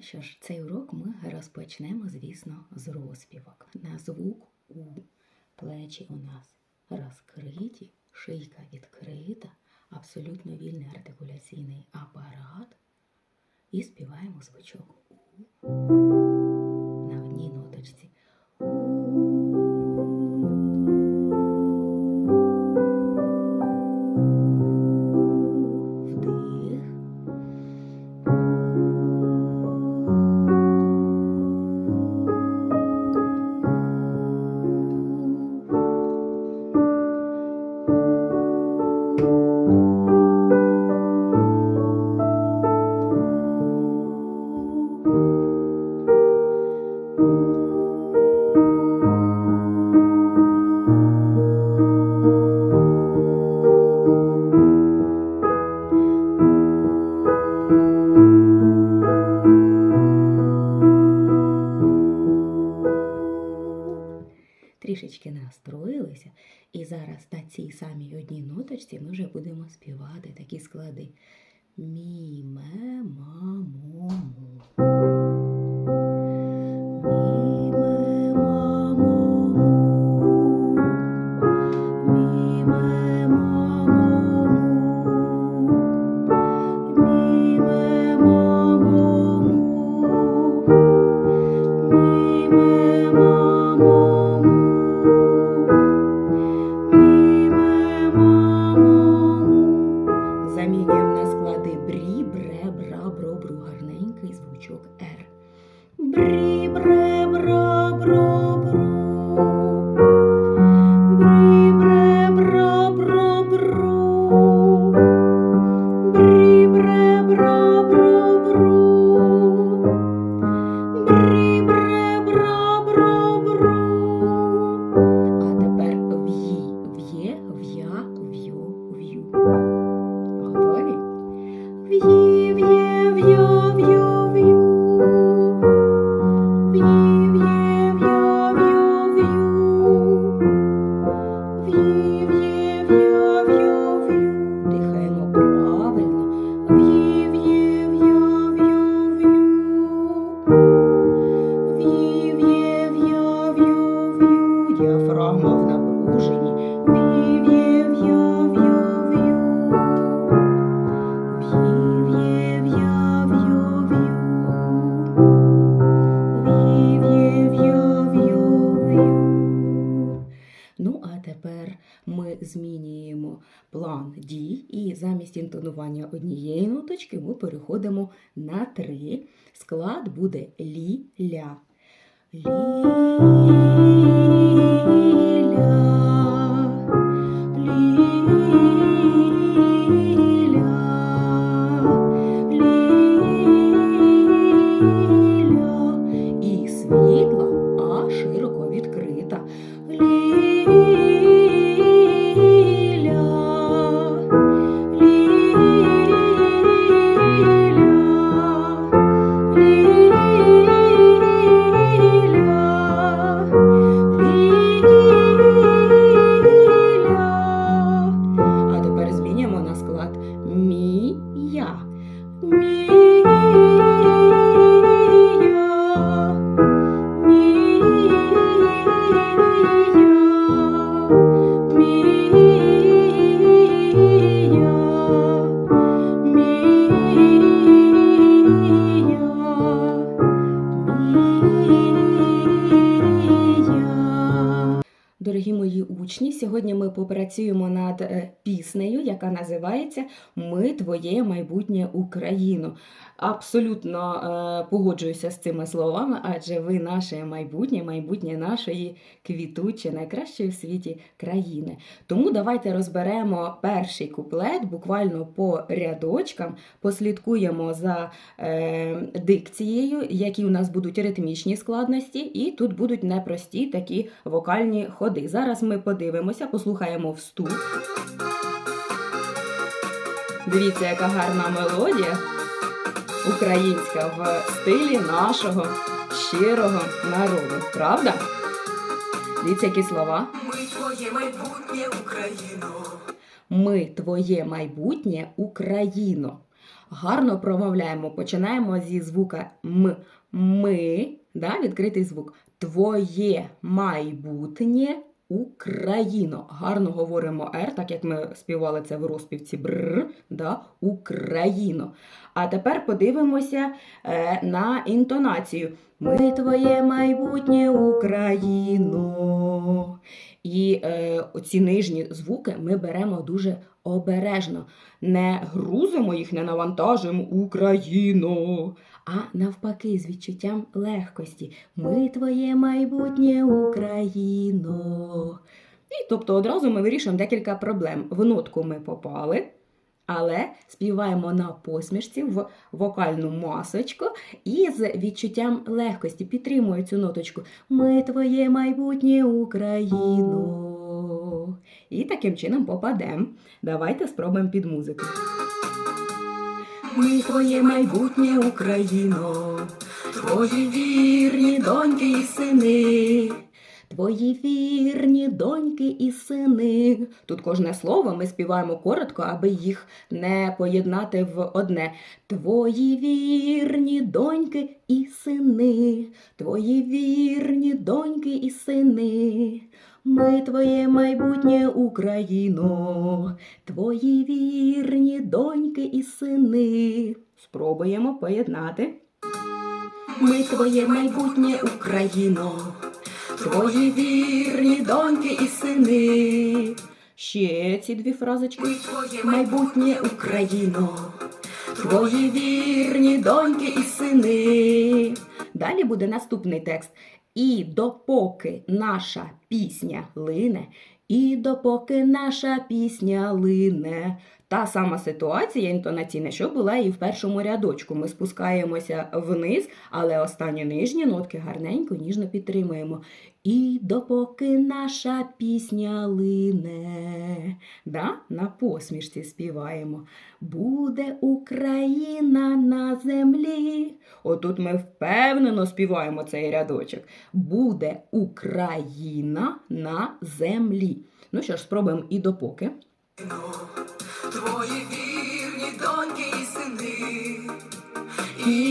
Що ж, цей урок ми розпочнемо, звісно, з розпівок. На звук У плечі у нас розкриті, шийка відкрита, абсолютно вільний артикуляційний апарат. І співаємо звучок У співати такі склади. Мі, ме, ма, мо, му. Мі, ме, be змінюємо план дій, і замість інтонування однієї ноточки ми переходимо на три. Склад буде лі-ля. Лі-ля, сьогодні ми попрацюємо над е, піснею, яка називається Ми твоє майбутнє Україну. Абсолютно е, погоджуюся з цими словами, адже ви наше майбутнє, майбутнє нашої квітучої, найкращої в світі країни. Тому давайте розберемо перший куплет буквально по рядочкам, послідкуємо за е, дикцією, які у нас будуть ритмічні складності, і тут будуть непрості такі вокальні ходи. Зараз ми подивимося, послухаємо вступ. Дивіться, яка гарна мелодія українська в стилі нашого щирого народу. Правда? Дивіться, які слова. Ми твоє майбутнє Україно. Ми твоє майбутнє Україно. гарно промовляємо. Починаємо зі звука М. Ми, да, відкритий звук. Твоє майбутнє Україно. Гарно говоримо Р, так як ми співали це в розпівці бр, да, Україно. А тепер подивимося е, на інтонацію. Ми твоє майбутнє Україно. І е, оці нижні звуки ми беремо дуже обережно. Не грузимо їх, не навантажимо Україно, а навпаки, з відчуттям легкості. Ми твоє майбутнє Україно. І тобто одразу ми вирішуємо декілька проблем. В нотку ми попали, але співаємо на посмішці в вокальну масочку і з відчуттям легкості підтримує цю ноточку. Ми твоє майбутнє Україно. І таким чином попадемо. Давайте спробуємо під музику. Ми твоє майбутнє Україно, твої вірні доньки і сини. Твої вірні доньки і сини. Тут кожне слово ми співаємо коротко, аби їх не поєднати в одне. Твої вірні доньки і сини, твої вірні доньки і сини. Ми твоє майбутнє Україно, твої вірні доньки і сини. Спробуємо поєднати. Ми твоє майбутнє Україно, твої вірні доньки і сини. Ще ці дві фразочки. Твоє майбутнє Україно, твої вірні доньки і сини. Далі буде наступний текст. І допоки наша пісня лине, і допоки наша пісня лине. Та сама ситуація інтонаційна, що була і в першому рядочку. Ми спускаємося вниз, але останні нижні нотки гарненько, ніжно підтримуємо. І допоки наша пісня лине, да? на посмішці співаємо. Буде Україна на землі. Отут ми впевнено співаємо цей рядочок. Буде Україна на землі. Ну що ж, спробуємо і допоки.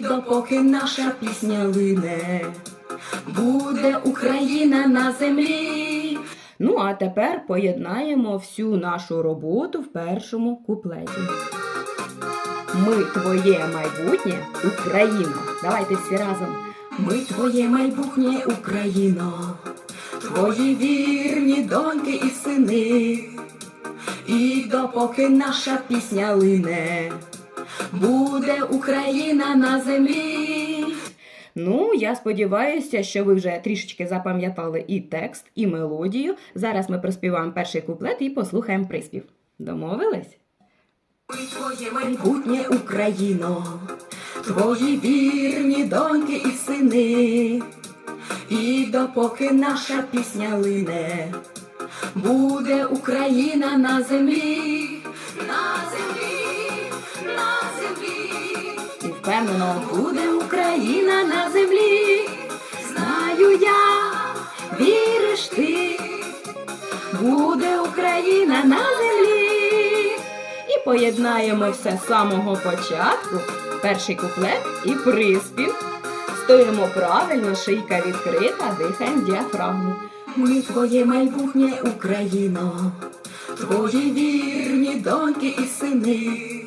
Допоки наша пісня лине, буде Україна на землі. Ну, а тепер поєднаємо всю нашу роботу в першому куплеті. Ми твоє майбутнє Україно. Давайте всі разом. Ми твоє майбутнє Україно, твої вірні доньки і сини. І допоки наша пісня лине, буде Україна на землі. Ну, я сподіваюся, що ви вже трішечки запам'ятали і текст, і мелодію. Зараз ми проспіваємо перший куплет і послухаємо приспів. Домовились? твоє майбутнє, Україно, твої вірні доньки і сини. І допоки наша пісня лине, буде Україна на землі. І буде Україна на землі. Знаю я, віриш ти, буде Україна на землі. І поєднаємо все з самого початку. Перший куплет і приспів. Стоїмо правильно, шийка відкрита, дихаємо діафрагму. Ми твоє майбутнє Україно, твої вірні доньки і сини.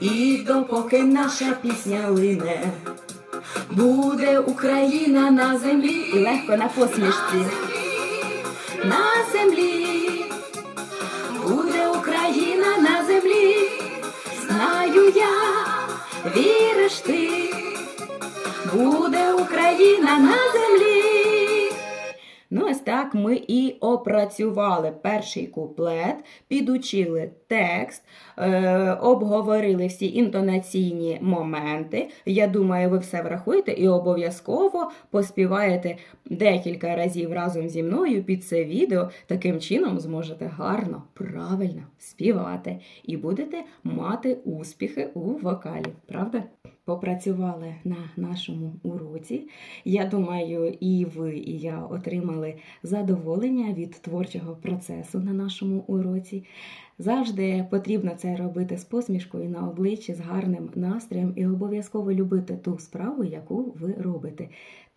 І допоки наша пісня лине, буде Україна на землі і легко на посмішці. На землі буде Україна на землі. Знаю я, віриш ти, буде Україна на землі. Ось так ми і опрацювали перший куплет, підучили текст, е, обговорили всі інтонаційні моменти. Я думаю, ви все врахуєте і обов'язково поспіваєте декілька разів разом зі мною під це відео. Таким чином зможете гарно, правильно співати і будете мати успіхи у вокалі. Правда? попрацювали на нашому уроці. Я думаю, і ви, і я отримали задоволення від творчого процесу на нашому уроці. Завжди потрібно це робити з посмішкою на обличчі, з гарним настроєм і обов'язково любити ту справу, яку ви робите,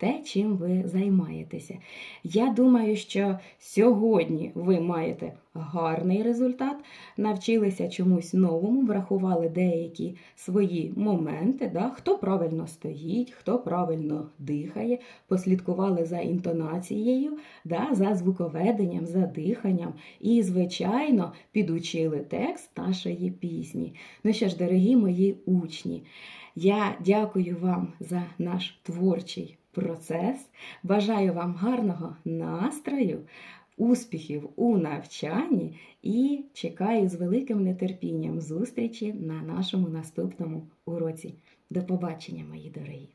те, чим ви займаєтеся. Я думаю, що сьогодні ви маєте гарний результат, навчилися чомусь новому, врахували деякі свої моменти, да? хто правильно стоїть, хто правильно дихає, послідкували за інтонацією, да? за звуковеденням, за диханням і, звичайно, підучили текст нашої пісні. Ну що ж, дорогі мої учні, я дякую вам за наш творчий процес. Бажаю вам гарного настрою, успіхів у навчанні і чекаю з великим нетерпінням зустрічі на нашому наступному уроці. До побачення, мої дорогі!